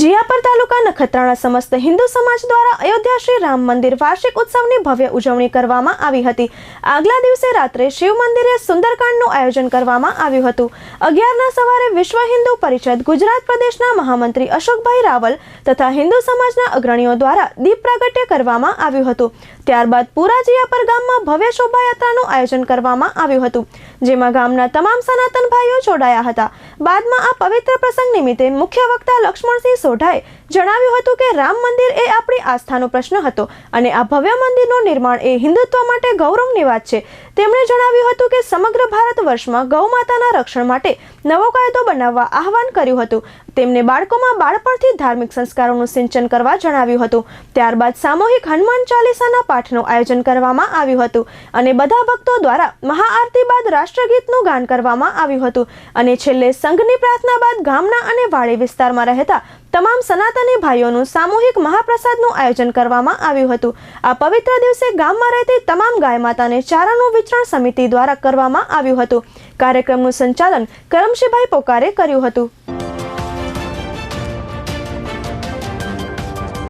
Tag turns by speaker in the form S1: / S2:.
S1: જીયાપર તાલુકા નખત્રાણા સમસ્ત હિન્દુ સમાજ દ્વારા અયોધ્યા શ્રી રામ મંદિર વાર્ષિક ઉત્સવની ભવ્ય ઉજવણી કરવામાં આવી હતી. આગલા દિવસે રાત્રે શિવ મંદિરે સુંદરકાંડનું આયોજન કરવામાં આવ્યું હતું. અગિયારના સવારે વિશ્વ હિન્દુ પરિષદ ગુજરાત પ્રદેશના મહામંત્રી અશોકભાઈ રાવલ તથા હિન્દુ સમાજના અગ્રણીઓ દ્વારા દીપ પ્રાગટ્ય કરવામાં આવ્યું હતું. ત્યારબાદ પુરા જીયાપર ગામમાં ભવ્ય શોભાયાત્રાનું આયોજન કરવામાં આવ્યું હતું, જેમાં ગામના તમામ સનાતન ભાઈઓ જોડાયા હતા. બાદમાં આ પવિત્ર પ્રસંગ નિમિત્તે મુખ્ય વક્તા લક્ષ્મણસિંહ સોઢાએ જણાવ્યું હતું કે રામ મંદિર એ આપણી આસ્થાનો પ્રશ્ન હતો અને આ ભવ્ય મંદિરનું નિર્માણ એ હિન્દુત્વ માટે ગૌરવની વાત છે. તેમણે જણાવ્યું હતું કે સમગ્ર ભારત વર્ષમાં ગૌ માતાના રક્ષણ માટે નવો કાયદો બનાવવા આહવાન કર્યું હતું. તેમને બાળકોમાં બાળપણથી ધાર્મિક સંસ્કારોનું સિંચન કરવા જણાવ્યું હતું. ત્યારબાદ સામૂહિક હનુમાન ચાલીસાના પાઠનું આયોજન કરવામાં આવ્યું હતું અને બધા ભક્તો દ્વારા મહાઆરતી બાદ રાષ્ટ્રગીતનું ગાન કરવામાં આવ્યું હતું. અને છેલ્લે સંઘની પ્રાર્થના બાદ ગામના અને વાડી વિસ્તારમાં રહેતા તમામ સનાતની ભાઈઓનું સામૂહિક મહાપ્રસાદનું આયોજન કરવામાં આવ્યું હતું. આ પવિત્ર દિવસે ગામમાં રહેતી તમામ ગાય માતાને ચારાનું વિતરણ સમિતિ દ્વારા કરવામાં આવ્યું હતું. કાર્યક્રમનું સંચાલન કરમશીભાઈ પોકારે કર્યું હતું.